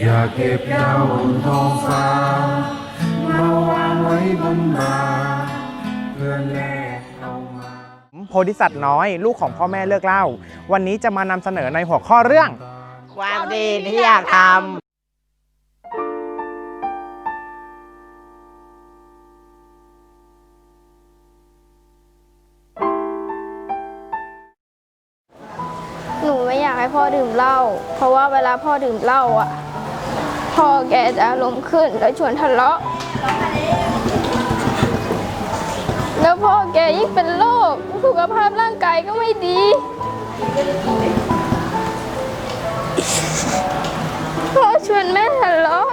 อย่าเก็บดาวบนท้องฟ้ามาวางไว้บนบ่าเพื่อแลกเอามาโพธิสัตว์น้อยลูกของพ่อแม่เลิกเล่า วันนี้จะมานำเสนอในหัวข้อเรื่อง ความดีที่อยากทหนูไม่อยากให้พ่อดื่มเหล้า เพราะว่าเวลาพ่อดื่มเหล้าอะ พ่อแกจะอารมณ์ขึ้นแล้วชวนทะเลาะ แล้วพ่อแกยิ่งเป็นโรคสุขภาพร่างกายก็ไม่ดี พ่อชวนแม่ทะเลาะ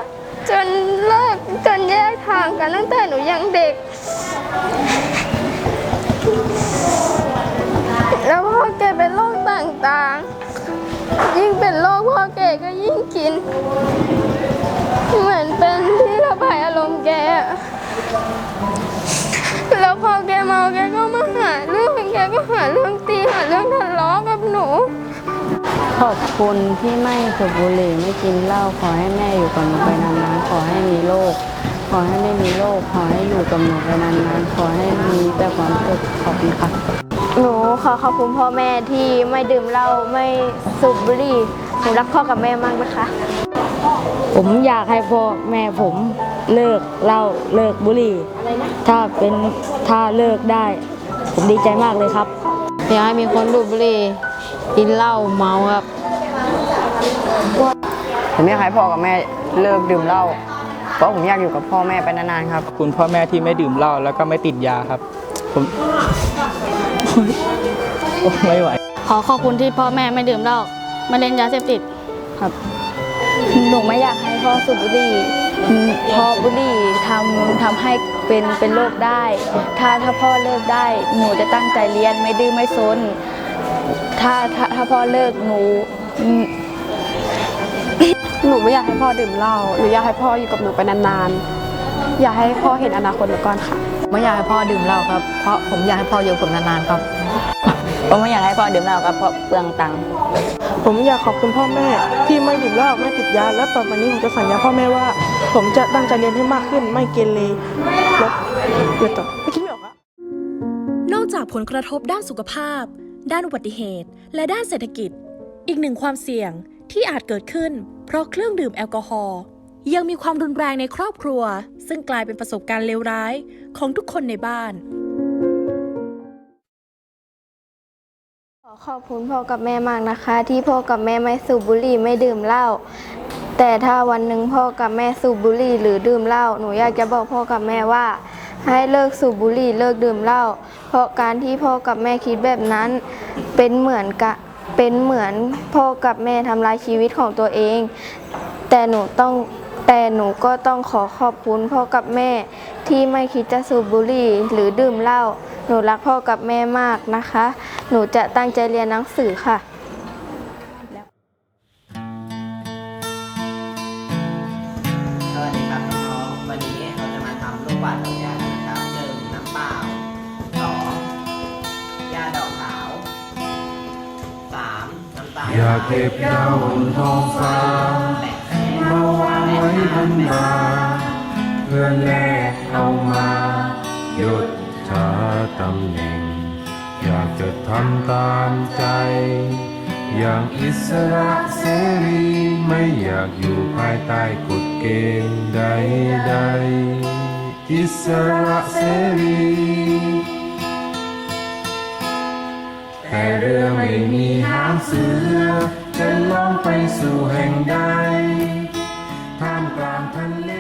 จนเลิกจนแยกทางกันตั้งแต่หนูยังเด็ก แล้วพ่อแกเป็นโรคต่างๆ ยิ่งเป็นโรคพ่อแกก็ยิ่งกิน แกเมาแกก็มาหาเรื่องแกก็หาเรื่องตีหาเรื่องทะเลาะกับหนู ขอบคุณที่ไม่สูบบุหรี่ไม่กินเหล้าขอให้แม่อยู่กับหนูไปนานๆขอให้มีโรคขอให้ไม่มีโรคขอให้อยู่กับหนูไปนานๆขอให้มีแต่ความสุขขอบคุณค่ะหนูขอขอบคุณพ่อแม่ที่ไม่ดื่มเหล้าไม่สูบบุหรี่หนูรักพ่อกับแม่มากนะคะ ผมอยากให้พ่อแม่ผมเลิกเหล้าเลิกบุหรี่ ถ้าเป็นถ้าเลิกได้ ผมดีใจมากเลยครับำอยากให้มีคนดูดบุหรี่กินเหล้าเมาครับ ผมอยากให้พ่อกับแม่เลิกดื่มเหล้าเพราะผมอยากอยู่กับพ่อแม่ไปนานๆครับขอบคุณพ่อแม่ที่ไม่ดื่มเหล้าแล้วก็ไม่ติดยาครับผมโอ้ไม่ไหว ขอขอบคุณที่พ่อแม่ไม่ดื่มเหล้าไม่เล่นยาเสพติดครับ หนูไม่อยากให้พ่อสูบบุหรี่เพอบุหรี่ทำทำให้เป็นเป็นโรคได้ ถ้าถ้าพ่อเลิกได้ หนูจะตั้งใจเรียนไม่ดื้อไม่ซนถ้าถ้าถ้าพ่อเลิกหนูอืมหนูไม่อยากให้พ่อดื่มเหล้าหนูอยากให้พ่ออยู่กับหนูไปนานๆ อยากให้พ่อเห็นอนาคตหนูก่อนค่ะ ไม่อยากให้พ่อดื่มเหล้าครับ เพราะผมอยากให้พ่ออยู่กับผมนานๆครับ ผมไม่อยากให้พ่อดื่มเหล้าครับเพราะเปลืองตังค์ ผมอยากขอบคุณพ่อแม่ที่ไม่ดื่มเหล้าไม่ติดยา และต่อไปนี้ผมจะสัญญาพ่อแม่ว่า ผมจะตั้งใจเรียนให้มากขึ้น ไม่เกเรและเรียนต่อไม่คิดไม่ออกอะนอกจากผลกระทบด้านสุขภาพ ด้านอุบัติเหตุ และด้านเศรษฐกิจ อีกหนึ่งความเสี่ยงที่อาจเกิดขึ้น เพราะเครื่องดื่มแอลกอฮอล์ยังมีความรุนแรงในครอบครัว ซึ่งกลายเป็นประสบการณ์เลวร้ายของทุกคนในบ้าน ขอขอบคุณพ่อกับแม่มากนะคะ ที่พ่อกับแม่ไม่สูบบุหรี่ไม่ดื่มเหล้าแต่ถ้าวันหนึ่งพ่อกับแม่สูบบุหรี่หรือดื่มเหล้าหนูอยากจะบอกพ่อกับแม่ว่า ให้เลิกสูบบุหรี่เลิกดื่มเหล้าเพราะการที่พ่อกับแม่คิดแบบนั้นเป็นเหมือนกะเป็นเหมือนพ่อกับแม่ทำลายชีวิตของตัวเอง แต่หนูต้องแต่หนูก็ต้องขอขอบคุณพ่อกับแม่ที่ไม่คิดจะสูบบุหรี่หรือดื่มเหล้าหนูรักพ่อกับแม่มากนะคะ หนูจะตั้งใจเรียนหนังสือค่ะสวัสดีครับน้องๆวันนี้เราจะมาทำลูกบาศก์ดอกยากันนะครับหนึ่งน้ำเปล่าสองยาดอกขาวสามน้ำตาลอย่าเก็บดาวบนท้องฟ้ามาวางไว้บนบ่าเพื่อแลกเอามาหยุดชาตำแหน่งากจะทำตามใจ อย่างอิสระเสรีไม่อยากอยู่ภายใต้กฎเกณฑ์ใดๆ อิสระเสรีแต่เรือไม่มีหางเสือ จะล่องไปสู่แห่งใดท่ามกลางทะเล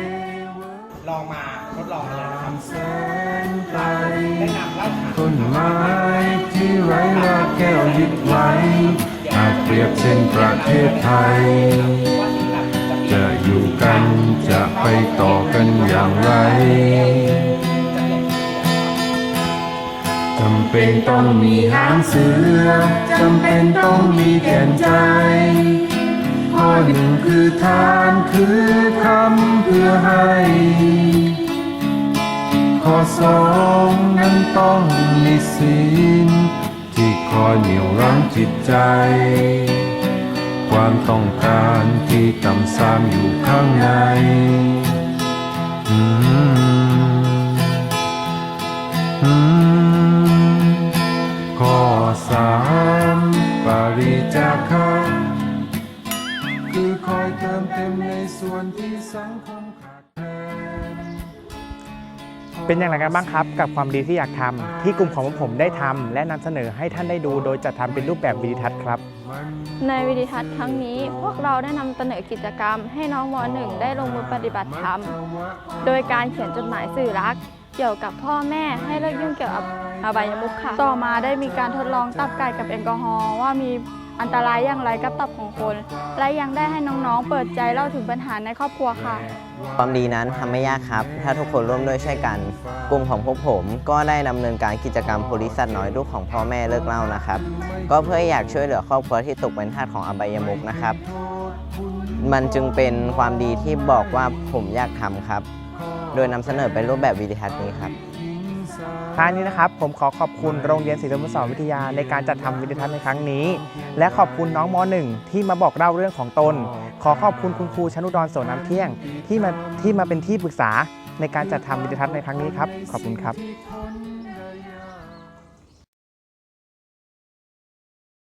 เวิร์ลองมาทดลองเลยนะครับแสนไกล ได้นำเหล้าขาวต้นไม้ ไว้อาจเปรียบเช่นประเทศไทย จะอยู่กันจะไปต่อกันอย่างไรจำเป็นต้องมีหางเสือจำเป็นต้องมีแก่นใจ ข้อหนึ่งคือทานคือคำเพื่อให้ ข้อสองนั้นต้องมีศีล คอยเหนี่ยวรั้งจิตใจ ความต้องการที่ต่ำซ้ำอยู่ข้างในอืมอืมข้อสามปริจาคะคือคอยเติมเต็มในส่วนที่สังคม เป็นอย่างไรกันบ้างครับ กับความดีที่อยากทำที่กลุ่มของผมได้ทำและนำเสนอให้ท่านได้ดูโดยจัดทำเป็นรูปแบบวิดีทัศน์ครับ ในวิดีทัศน์ครั้งนี้ พวกเราได้นำเสนอกิจกรรม ให้น้องม .1 ได้ลงมือปฏิบัติธรรมโดยการเขียนจดหมายสื่อรัก เกี่ยวกับพ่อแม่ให้เลิกยุ่งเกี่ยวกับอบายมุขค่ะ ต่อมาได้มีการทดลองตับไก่กับแอลกอฮอล์ว่ามี อันตรายอย่างไรกับตับของคน และยังได้ให้น้องๆ เปิดใจเล่าถึงปัญหาในครอบครัวค่ะ ความดีนั้นทำไม่ยากครับ ถ้าทุกคนร่วมด้วยช่วยกัน กลุ่มของพวกผมก็ได้ดำเนินการกิจกรรมโพลิสัตน้อยลูกของพ่อแม่เลิกเล่านะครับ ก็เพื่ออยากช่วยเหลือครอบครัวที่ตกเป็นทาสของอบายมุกนะครับ มันจึงเป็นความดีที่บอกว่าผมอยากทำครับ โดยนำเสนอเป็นรูปแบบวิดีทัศน์นี้ครับ ท้ายนี้นะครับผมขอขอบคุณโรงเรียนศรีธรรมศรวิทยาในการจัดทำวิดีทัศน์ในครั้งนี้ และขอบคุณน้องม .1 ที่มาบอกเล่าเรื่องของตน ขอขอบคุณคุณครูชนุดรโสน้ำเที่ยงที่มาที่มาเป็นที่ปรึกษาในการจัดทำวิดีทัศน์ในครั้งนี้ครับ ขอบคุณครับ